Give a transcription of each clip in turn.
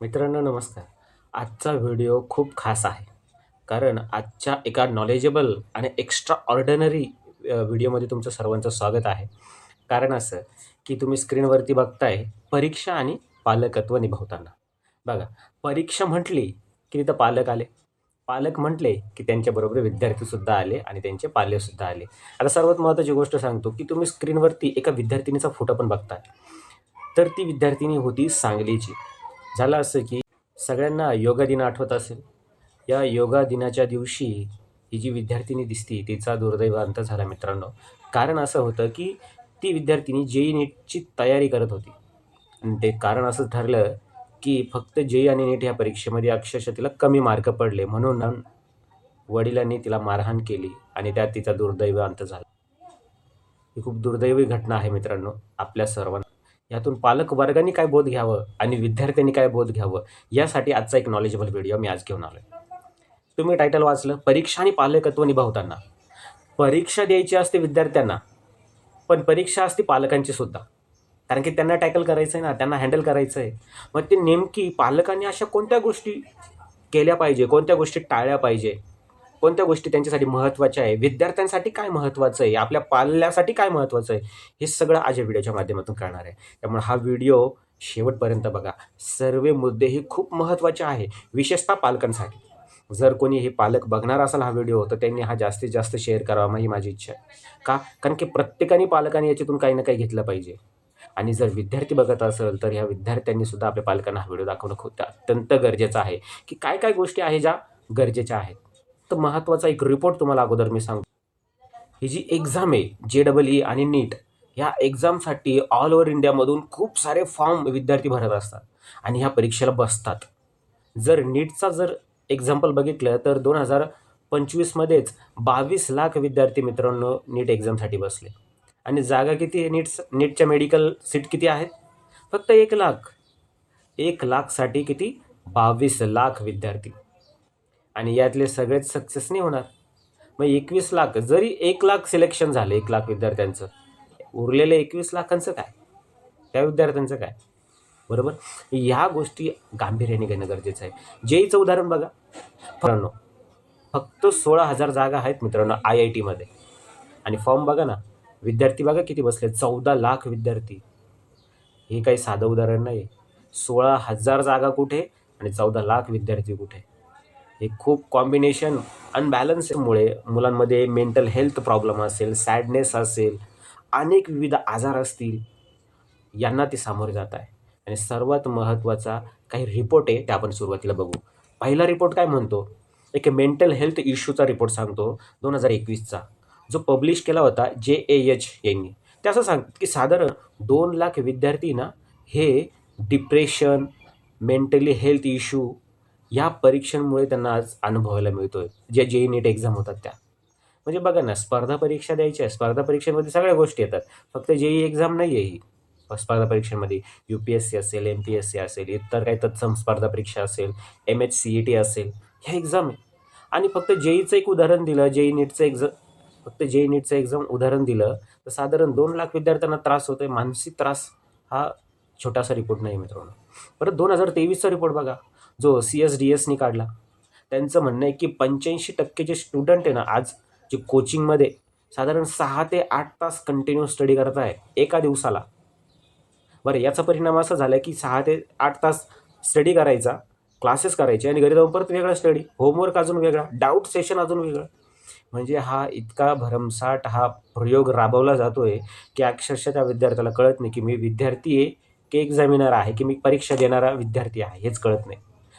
मित्रांनो नमस्कार. आजचा व्हिडिओ खूप खास आहे. कारण आजच्या एका नॉलेजेबल आणि एक्स्ट्रा ऑर्डनरी व्हिडिओमध्ये तुमचं सर्वांचं स्वागत आहे. कारण असं की तुम्ही स्क्रीनवरती बघताय परीक्षा आणि पालकत्व निभावताना. बघा परीक्षा म्हटली की तिथं पालक आले. पालक म्हटले की त्यांच्याबरोबर विद्यार्थीसुद्धा आले आणि त्यांचे पाल्यसुद्धा आले. आता सर्वात महत्त्वाची गोष्ट सांगतो की तुम्ही स्क्रीनवरती एका विद्यार्थिनीचा फोटो पण बघताय. तर ती विद्यार्थिनी होती सांगलीची. झालं असं की सगळ्यांना योगा दिन आठवत असेल. या योगा दिनाच्या दिवशी ही जी विद्यार्थिनी दिसती तिचा दुर्दैवांत झाला मित्रांनो. कारण असं होतं की ती विद्यार्थिनी जेई नीटची तयारी करत होती. आणि ते कारण असं ठरलं की फक्त जेई आणि नीट ह्या परीक्षेमध्ये अक्षरशः तिला कमी मार्क पडले. म्हणून वडिलांनी तिला मारहाण केली आणि त्यात तिचा दुर्दैव अंत झाला. ही खूप दुर्दैवी घटना आहे मित्रांनो आपल्या सर्वांना. यातून पालक वर्गाने काय बोध घ्यावं आणि विद्यार्थ्यांनी काय बोध घ्यावं यासाठी आजचा एक नॉलेजेबल व्हिडिओ मी आज घेऊन आलो तुम्ही टायटल वाचलं परीक्षा आणि पालकत्व निभावताना. परीक्षा द्यायची असते विद्यार्थ्यांना पण परीक्षा असते पालकांची सुद्धा. कारण की त्यांना टॅकल करायचं आहे ना त्यांना हँडल करायचं आहे मग ते नेमकी पालकांनी अशा कोणत्या गोष्टी केल्या पाहिजे कोणत्या गोष्टी टाळल्या पाहिजे? कोणत्या गोष्टी त्यांच्यासाठी महत्त्वाच्या आहे? विद्यार्थ्यांसाठी काय महत्त्वाचं आहे? आपल्या पाल्यासाठी काय महत्त्वाचं आहे? हे सगळं आज या व्हिडिओच्या माध्यमातून करणार आहे. त्यामुळे हा व्हिडिओ शेवटपर्यंत बघा. सर्व मुद्दे हे खूप महत्त्वाचे आहे. विशेषतः पालकांसाठी. जर कोणी हे पालक बघणार असाल हा व्हिडिओ तर त्यांनी हा जास्तीत जास्त शेअर करावा ही माझी इच्छा आहे. का? कारण की प्रत्येकाने पालकांनी याच्यातून काही ना काही घेतलं पाहिजे. आणि जर विद्यार्थी बघत असेल तर ह्या विद्यार्थ्यांनी सुद्धा आपल्या पालकांना हा व्हिडिओ दाखवणं खूप अत्यंत गरजेचं आहे. की काय काय गोष्टी आहे ज्या गरजेच्या आहेत? तर महत्त्वाचा एक रिपोर्ट तुम्हाला अगोदर मी सांगतो. ही जी एक्झाम आहे जे डबल ई आणि नीट ह्या एक्झामसाठी ऑल ओव्हर इंडियामधून खूप सारे फॉर्म विद्यार्थी भरत असतात आणि ह्या परीक्षेला बसतात. जर नीटचा जर एक्झाम्पल बघितलं तर दोन हजार पंचवीसमध्येच बावीस लाख विद्यार्थी मित्रांनो नीट एक्झामसाठी बसले. आणि जागा किती आहे? नीट्स नीटच्या मेडिकल सीट किती आहेत? फक्त एक लाख. एक लाखसाठी किती? बावीस लाख विद्यार्थी. आणि यातले सगळेच सक्सेस नाही होणार. मग एकवीस लाख जरी एक लाख सिलेक्शन झालं एक लाख विद्यार्थ्यांचं उरलेलं एकवीस लाखांचं काय? त्या विद्यार्थ्यांचं काय? बरोबर? ह्या गोष्टी गांभीर्याने घेणं गरजेचं आहे. जेईचं उदाहरण बघा. मित्रांनो फक्त सोळा हजार जागा आहेत मित्रांनो आय आय टीमध्ये. आणि फॉर्म बघा ना विद्यार्थी बघा किती बसले चौदा लाख विद्यार्थी. हे काही साधं उदाहरण नाही सोळा हजार जागा कुठे आणि चौदा लाख विद्यार्थी कुठे? हे खूप कॉम्बिनेशन अनबॅलन्समुळे मुलांमध्ये मेंटल हेल्थ प्रॉब्लेम असेल सॅडनेस असेल अनेक विविध आजार असतील यांना ते सामोरे जात आहे. आणि सर्वात महत्त्वाचा काही रिपोर्ट आहे ते आपण सुरुवातीला बघू. पहिला रिपोर्ट काय म्हणतो? एक मेंटल हेल्थ इश्यूचा रिपोर्ट सांगतो दोन हजार एकवीसचा. जो पब्लिश केला होता जे ए एच यांनी. ते असं सांग की साधारण दोन लाख विद्यार्थी ना हे डिप्रेशन मेंटली हेल्थ इश्यू या परीक्षांमुळे त्यांना आज अनुभवायला मिळतो आहे जे जे नीट एक्झाम होतात त्या. म्हणजे बघा ना स्पर्धा परीक्षा द्यायच्या स्पर्धा परीक्षेमध्ये सगळ्या गोष्टी येतात. फक्त जेई एक्झाम नाही आहे ही स्पर्धा परीक्षेमध्ये. यू पी एस सी असेल एम पी एस सी असेल इतर काही तत्सम स्पर्धा परीक्षा असेल M H C E T असेल ह्या एक्झाम आहे. आणि फक्त जेईचं एक उदाहरण दिलं जेई नीटचं एक्झाम फक्त जेई नीटचं एक्झाम उदाहरण दिलं तर साधारण दोन लाख विद्यार्थ्यांना त्रास होतो आहे मानसिक त्रास हा छोटासा रिपोर्ट नाही मित्रांनो. परत दोन हजार तेवीसचा रिपोर्ट बघा. जो सी एस डी एसनी काढला. त्यांचं म्हणणं आहे की पंच्याऐंशी टक्के जे स्टुडंट आहे ना आज जे कोचिंगमध्ये साधारण सहा ते आठ तास कंटिन्यू स्टडी करत आहे एका दिवसाला. बरं याचा परिणाम असा झाला की सहा ते आठ तास स्टडी करायचा क्लासेस करायचे आणि घरी जाऊन परत वेगळा स्टडी होमवर्क अजून वेगळा डाऊट सेशन अजून वेगळं. म्हणजे हा इतका भरमसाट हा प्रयोग राबवला जातो आहे की अक्षरशः त्या विद्यार्थ्याला कळत नाही की मी विद्यार्थी आहे की एक्झामिनर आहे की मी परीक्षा देणारा विद्यार्थी आहे हेच कळत नाही.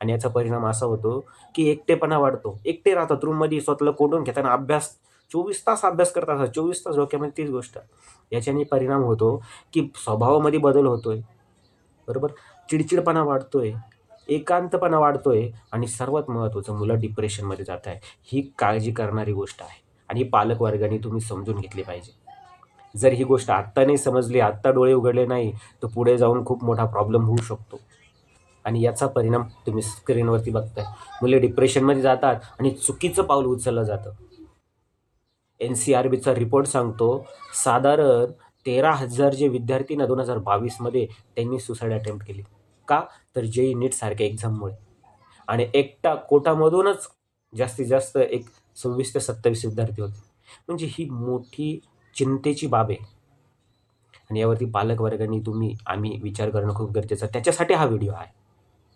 आणि याचा परिणाम असा होतो की एकटेपणा वाढतो. एकटे राहतात रूममध्ये स्वतःला कोडून घेताना अभ्यास चोवीस तास अभ्यास करत असतात चोवीस तास डोक्यामध्ये तीच गोष्ट. याच्याने परिणाम होतो की स्वभावामध्ये बदल होतोय. बरोबर? चिडचिडपणा वाढतोय एकांतपणा वाढतोय आणि सर्वात महत्त्वाचं मुलं डिप्रेशनमध्ये जात आहे. ही काळजी करणारी गोष्ट आहे आणि ही पालकवर्गाने तुम्ही समजून घेतली पाहिजे. जर ही गोष्ट आत्ता नाही समजली आत्ता डोळे उघडले नाही तर पुढे जाऊन खूप मोठा प्रॉब्लेम होऊ शकतो. आणि याचा परिणाम तुम्ही स्क्रीनवरती बघताय. मुले डिप्रेशनमध्ये जातात आणि चुकीचं पाऊल उचललं जातं. एन सी आर बीचा रिपोर्ट सांगतो साधारण तेरा हजार जे विद्यार्थी ना दोन हजार बावीसमध्ये त्यांनी सुसाईड अटेम्प्ट केली. का? तर जेई नीट सारख्या एक्झाममुळे आणि एकटा कोटामधूनच जास्तीत जास्त एक सव्वीस ते सत्तावीस विद्यार्थी होते. म्हणजे ही मोठी चिंतेची बाब आहे. आणि यावरती पालकवर्गांनी तुम्ही आम्ही विचार करणं खूप गरजेचं त्याच्यासाठी हा व्हिडिओ आहे.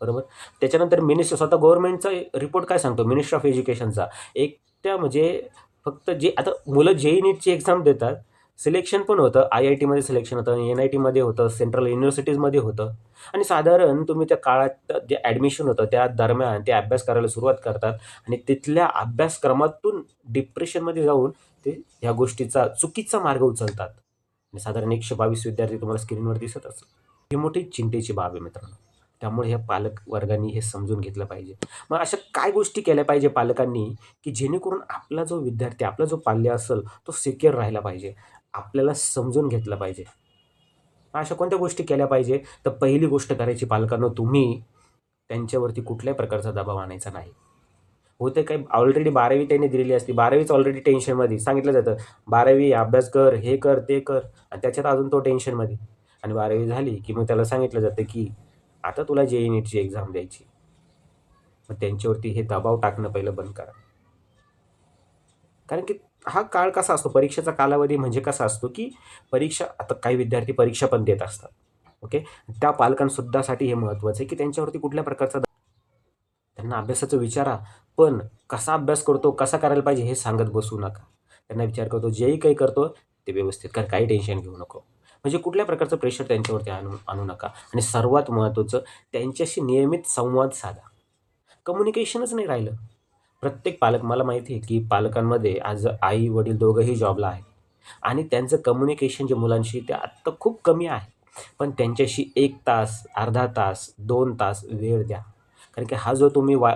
बरोबर? त्याच्यानंतर मिनिस्टर स्वतः गव्हर्नमेंटचा रिपोर्ट काय सांगतो? मिनिस्टर ऑफ एज्युकेशनचा एकट्या म्हणजे फक्त जे आता मुलं जेई नीटची एक्झाम देतात सिलेक्शन पण होतं. आय आय टीमध्ये सिलेक्शन होतं एन आय टीमध्ये होतं सेंट्रल युनिव्हर्सिटीजमध्ये होतं. आणि साधारण तुम्ही त्या काळात जे ॲडमिशन होतं त्या दरम्यान ते अभ्यास करायला सुरुवात करतात आणि तिथल्या अभ्यासक्रमातून डिप्रेशनमध्ये जाऊन ते ह्या गोष्टीचा चुकीचा मार्ग उचलतात. आणि साधारण एकशे बावीस विद्यार्थी तुम्हाला स्क्रीनवर दिसत असतात ही मोठी चिंतेची बाब आहे मित्रांनो. त्यामुळे ह्या पालक वर्गांनी हे समजून घेतलं पाहिजे. मग अशा काय गोष्टी केल्या पाहिजे पालकांनी की जेणेकरून आपला जो विद्यार्थी आपला जो पाल्य असेल तो सिक्युअर राहिला पाहिजे आपल्याला समजून घेतलं पाहिजे. अशा कोणत्या गोष्टी केल्या पाहिजे? तर पहिली गोष्ट करायची पालकांना तुम्ही त्यांच्यावरती कुठल्याही प्रकारचा दबाव आणायचा नाही. होते काय ऑलरेडी बारावी त्यांनी दिलेली असते. बारावीच ऑलरेडी टेन्शनमध्ये सांगितलं जातं बारावी अभ्यास कर हे कर ते कर. आणि त्याच्यात अजून तो टेन्शनमध्ये आणि बारावी झाली की मग त्याला सांगितलं जातं की आता तुला जे नीटची एक्झाम द्यायची. मग त्यांच्यावरती हे दबाव टाकणं पहिलं बंद करा. कारण की हा काळ कसा असतो? परीक्षेचा कालावधी म्हणजे कसा असतो की परीक्षा आता काही विद्यार्थी परीक्षा पण देत असतात. ओके? त्या पालकांसुद्धासाठी हे महत्त्वाचं आहे की त्यांच्यावरती कुठल्या प्रकारचा त्यांना अभ्यासाचं विचारा पण कसा अभ्यास करतो कसा करायला पाहिजे हे सांगत बसू नका. त्यांना विचार करतो जेही काही करतो ते व्यवस्थित कर काही टेन्शन घेऊ नको. म्हणजे कुठल्या प्रकारचं प्रेशर त्यांच्यावरती आणू आणू नका. आणि सर्वात महत्त्वाचं त्यांच्याशी नियमित संवाद साधा. कम्युनिकेशनच नाही राहिलं. प्रत्येक पालक मला माहिती आहे की पालकांमध्ये आज आई वडील दोघंही जॉबला आहेत. आणि त्यांचं कम्युनिकेशन जे मुलांशी ते आत्ता खूप कमी आहे. पण त्यांच्याशी एक तास अर्धा तास दोन तास वेळ द्या. कारण की हा जो तुम्ही वा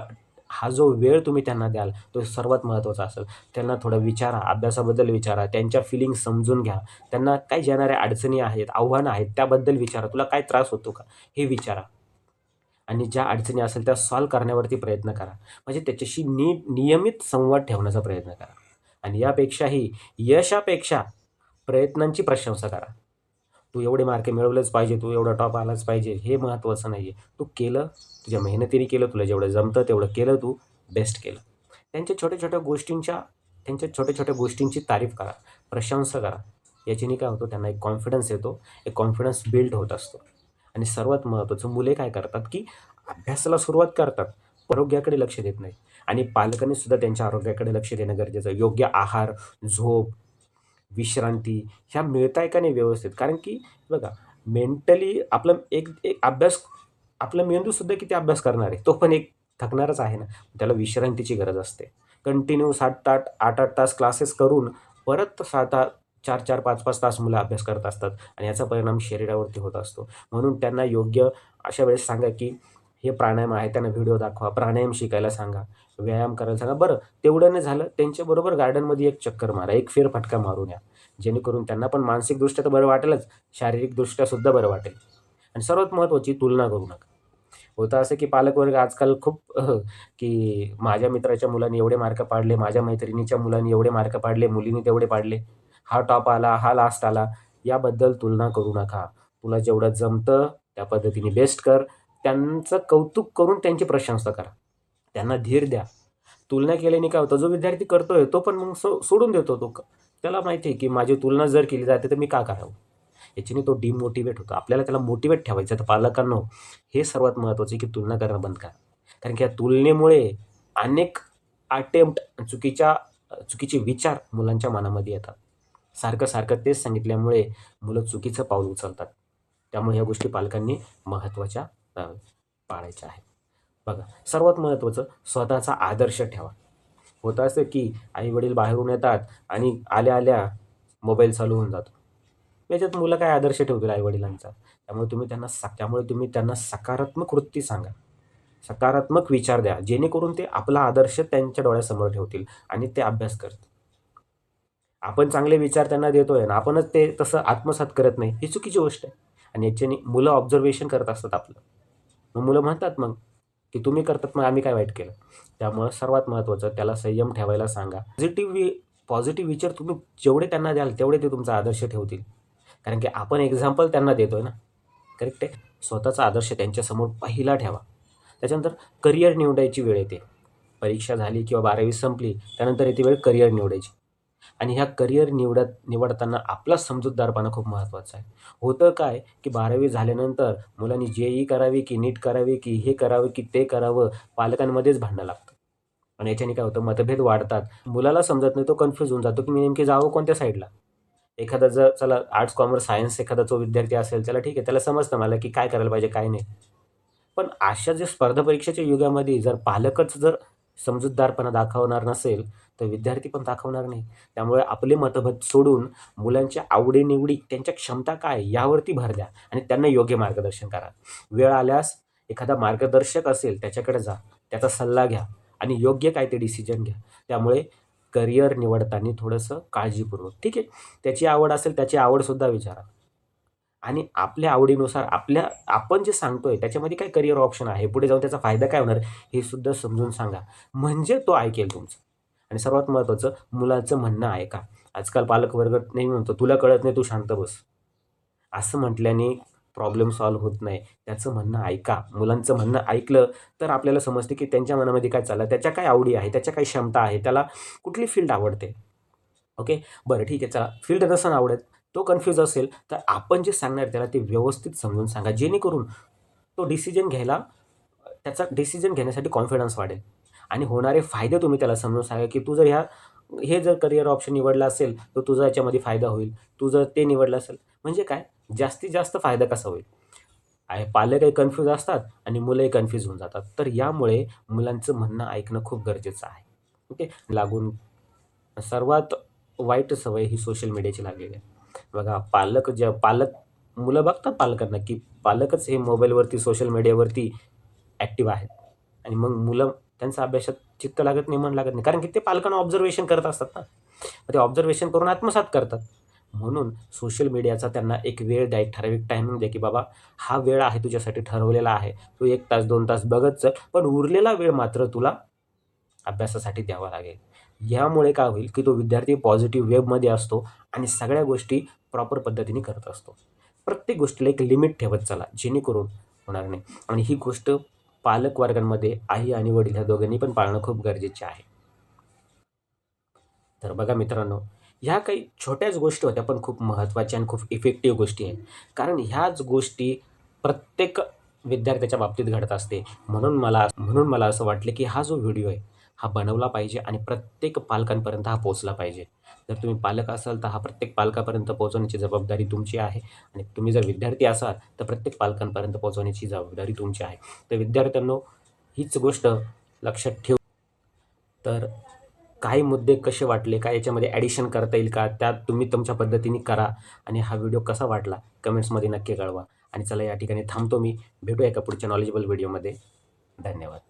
हा जो वेळ तुम्ही त्यांना द्याल तो सर्वात महत्त्वाचा असेल. त्यांना थोडं विचारा अभ्यासाबद्दल विचारा त्यांच्या फिलिंग समजून घ्या. त्यांना काय येणाऱ्या अडचणी आहेत आव्हानं आहेत त्याबद्दल विचारा. तुला काय त्रास होतो का? हे विचारा. आणि ज्या अडचणी असेल त्या सॉल्व करण्यावरती प्रयत्न करा. म्हणजे त्याच्याशी नीट नियमित संवाद ठेवण्याचा प्रयत्न करा. आणि यापेक्षाही यशापेक्षा प्रयत्नांची प्रशंसा करा. तू एवढे मार्क मिळवलेच पाहिजे तू एवढा टॉप आलाच पाहिजे हे महत्त्वाचं नाही आहे तू केलं तुझ्या मेहनतीने केलं तुला जेवढं जमतं तेवढं केलं तू बेस्ट केलं. त्यांच्या छोट्या छोट्या गोष्टींच्या त्यांच्या छोट्या छोट्या गोष्टींची तारीफ करा प्रशंसा करा. याच्याने काय होतं त्यांना एक कॉन्फिडन्स येतो एक कॉन्फिडन्स बिल्ड होत असतो. आणि सर्वात महत्त्वाचं मुले काय करतात की अभ्यासाला सुरुवात करतात आरोग्याकडे लक्ष देत नाही आणि पालकांनी सुद्धा त्यांच्या आरोग्याकडे लक्ष देणं गरजेचं आहे. योग्य आहार झोप विश्रांती ह्या मिळत आहे का नाही व्यवस्थित? कारण की बघा मेंटली आपलं एक एक अभ्यास आपला मेंदूसुद्धा किती अभ्यास करणार आहे? तो पण एक थकणारच आहे ना. त्याला विश्रांतीची गरज असते. कंटिन्यू सात आठ आठ आठ तास क्लासेस करून परत सात आठ चार चार पाच पाच तास मुलं अभ्यास करत असतात आणि याचा परिणाम शरीरावरती होत असतो. म्हणून त्यांना योग्य अशा वेळेस सांगा की हे प्राणायाम आहे त्यांना व्हिडिओ दाखवा प्राणायाम शिकायला सांगा. व्यायाम करायला सांगा. बरं तेवढं नाही झालं त्यांच्याबरोबर गार्डनमध्ये एक चक्कर मारा एक फेरफटका मारून या जेणेकरून त्यांना पण मानसिकदृष्ट्या तर बरं वाटेलच शारीरिकदृष्ट्या सुद्धा बरं वाटेल. आणि सर्वात महत्त्वाची तुलना करू नका. होतं असं की पालकवर्ग आजकाल खूप अह, की माझ्या मित्राच्या मुलांनी एवढे मार्क पाडले माझ्या मैत्रिणीच्या मुलांनी एवढे मार्क पाडले मुलींनी तेवढे पाडले. हा टॉप आला हा लास्ट आला. याबद्दल तुलना करू नका. तुला जेवढं जमतं त्या पद्धतीने बेस्ट कर. त्यांचं कौतुक करून त्यांची प्रशंसा करा. त्यांना धीर द्या. तुलना केल्याने काय होतं? जो विद्यार्थी करतोय तो पण मग सो सोडून देतो तो. त्याला माहिती आहे की माझी तुलना जर केली जाते तर मी का करावं? याच्याने तो डिमोटिवेट होतो. आपल्याला त्याला मोटिवेट ठेवायचं तर पालकांना हे सर्वात महत्त्वाचं आहे की तुलना करणं बंद करा. कारण की या तुलनेमुळे अनेक अटेम्प्ट चुकीच्या चुकीचे विचार मुलांच्या मनामध्ये येतात. सारखं सारखं तेच सांगितल्यामुळे मुलं चुकीचं पाऊल उचलतात. त्यामुळे ह्या गोष्टी पालकांनी महत्त्वाच्या पाळायच्या आहेत. बघा सर्वात महत्त्वाचं स्वतःचा आदर्श ठेवा. होतं असं की आई वडील बाहेरून येतात आणि आल्या आल्या मोबाईल चालू होऊन जातो. याच्यात मुलं काय आदर्श ठेवतील आई वडिलांचा? त्यामुळे तुम्ही त्यांना सा त्यामुळे तुम्ही त्यांना सकारात्मक वृत्ती सांगा. सकारात्मक विचार द्या. जेणेकरून ते आपला आदर्श त्यांच्या डोळ्यासमोर ठेवतील आणि ते अभ्यास करतील. आपण चांगले विचार त्यांना देतोय ना आपणच ते तसं आत्मसात करत नाही ही चुकीची गोष्ट आहे. आणि याच्याने मुलं ऑब्झर्वेशन करत असतात आपलं. मग मुलं म्हणतात मग की तुम्ही करतात मग आम्ही काय वाईट केलं? त्यामुळं सर्वात महत्त्वाचं त्याला संयम ठेवायला सांगा. पॉझिटिव्ह पॉझिटिव्ह विचार तुम्ही जेवढे त्यांना द्याल तेवढे ते तुमचा आदर्श ठेवतील. कारण की आपण एक्झाम्पल त्यांना देतो आहे ना. करेक्ट आहे? स्वतःचा आदर्श त्यांच्यासमोर पहिला ठेवा. त्याच्यानंतर करिअर निवडायची वेळ येते. परीक्षा झाली किंवा बारावी संपली त्यानंतर येते वेळ करिअर निवडायची. आणि ह्या करिअर निवडत निवडताना आपला समजूतदारपणा खूप महत्त्वाचा आहे. होतं काय की बारावी झाल्यानंतर मुलांनी जे ई करावी की नीट करावी की हे करावं की ते करावं पालकांमध्येच भांडणं लागतं. आणि याच्याने काय होतं मतभेद वाढतात. मुलाला समजत नाही तो कन्फ्यूज होऊन जातो की मी नेमके जावं कोणत्या साईडला एखादा जर चला आर्ट्स कॉमर्स सायन्स एखादा जो विद्यार्थी असेल त्याला ठीक आहे त्याला समजतं मला की काय करायला पाहिजे काय नाही. पण अशा जे स्पर्धा परीक्षेच्या युगामध्ये जर पालकच जर समजूतदारपणा दाखवणार नसेल तर विद्यार्थी पण दाखवणार नाही. त्यामुळे आपले मतभेद सोडून मुलांच्या आवडीनिवडी त्यांच्या क्षमता काय यावरती भर द्या आणि त्यांना योग्य मार्गदर्शन करा. वेळ आल्यास एखादा मार्गदर्शक असेल त्याच्याकडे जा त्याचा सल्ला घ्या आणि योग्य काय ते डिसिजन घ्या. त्यामुळे करिअर निवडताना थोडंसं काळजीपूर्वक. ठीक आहे? त्याची आवड असेल त्याची आवडसुद्धा विचारा. आणि आपल्या आवडीनुसार आपल्या आपण जे सांगतोय त्याच्यामध्ये काय करिअर ऑप्शन आहे? पुढे जाऊन त्याचा फायदा काय होणार? हे सुद्धा समजून सांगा. म्हणजे तो ऐकेल तुमचं. आणि सर्वात महत्त्वाचं मुलाचं म्हणणं ऐका आजकाल पालकवर्ग नाही म्हणतो तुला कळत नाही तू शांत बस. असं म्हटल्याने प्रॉब्लेम सॉल्व्ह होत नाही. त्याचं म्हणणं ऐका. मुलांचं म्हणणं ऐकलं तर आपल्याला समजते की त्यांच्या मनामध्ये काय चाललं त्याच्या काय आवडी आहे त्याच्या काय क्षमता आहे त्याला कुठली फील्ड आवडते. ओके बरं ठीक आहे चला. फील्ड नसन आवडत तो कन्फ्यूज असेल तर आपण जे सांगणार त्याला ते व्यवस्थित समजून सांगा. जेणेकरून तो डिसिजन घ्यायला त्याचा डिसिजन घेण्यासाठी कॉन्फिडन्स वाढेल. आणि होणारे फायदे तुम्ही त्याला समजून सांगा की तू जर ह्या हे जर करिअर ऑप्शन निवडलं असेल तर तुझा याच्यामध्ये फायदा होईल. तू जर ते निवडलं असेल म्हणजे काय? जास्तीत जास्त फायदा कसा होईल? आहे पालकही कन्फ्यूज असतात आणि मुलंही कन्फ्यूज होऊन जातात. तर यामुळे मुलांचं म्हणणं ऐकणं खूप गरजेचं आहे. ओके? लागून सर्वात वाईट सवय ही सोशल मीडियाची लागलेली आहे. बघा पालक ज्या पालक मुलं बघतात पालकांना की पालकच हे मोबाईलवरती सोशल मीडियावरती ॲक्टिव्ह आहेत. आणि मग मुलं त्यांचा अभ्यासात चित्त लागत नाही मन लागत नाही. कारण की ते पालकांना ऑब्झर्वेशन करत असतात ना. मग ते ऑब्झर्वेशन करून आत्मसात करतात. म्हणून सोशल मीडियाचा त्यांना एक वेळ द्या एक ठराविक टायमिंग द्या की बाबा हा वेळ आहे तुझ्यासाठी ठरवलेला आहे. तू एक तास दोन तास बघत चल पण उरलेला वेळ मात्र तुला अभ्यासासाठी द्यावा लागेल. यामुळे काय होईल की तो विद्यार्थी पॉझिटिव्ह वेबमध्ये असतो आणि सगळ्या गोष्टी प्रॉपर पद्धतीने करत असतो. प्रत्येक गोष्टीला एक लिमिट ठेवत चला जेणेकरून होणार नाही. आणि ही गोष्ट पालक वर्गांमध्ये आई आणि वडील ह्या दोघांनी पण पाळणं खूप गरजेचे आहे. तर बघा मित्रांनो ह्या काही छोट्याच गोष्टी होत्या पण खूप महत्त्वाच्या आणि खूप इफेक्टिव्ह गोष्टी आहेत. कारण ह्याच गोष्टी प्रत्येक विद्यार्थ्याच्या बाबतीत घडत असते. म्हणून मला म्हणून मला असं वाटलं की हा जो व्हिडिओ आहे हा बनवला पाहिजे आणि प्रत्येक पालकांपर्यंत हा पोचला पाहिजे. जर तुम्ही पालक असाल तर हा प्रत्येक पालकापर्यंत पोहोचवण्याची जबाबदारी तुमची आहे आणि तुम्ही जर विद्यार्थी असाल तर प्रत्येक पालकांपर्यंत पोहोचवण्याची जबाबदारी तुमची आहे. तर विद्यार्थ्यांनो हीच गोष्ट लक्षात ठेव. तर काही मुद्दे कसे वाटले काय याच्यामध्ये ॲडिशन करता येईल का त्यात तुम्ही तुमच्या पद्धतीने करा आणि हा व्हिडिओ कसा वाटला कमेंट्समध्ये नक्की कळवा. आणि चला या ठिकाणी थांबतो मी. भेटूया एका पुढच्या नॉलेजेबल व्हिडिओमध्ये धन्यवाद.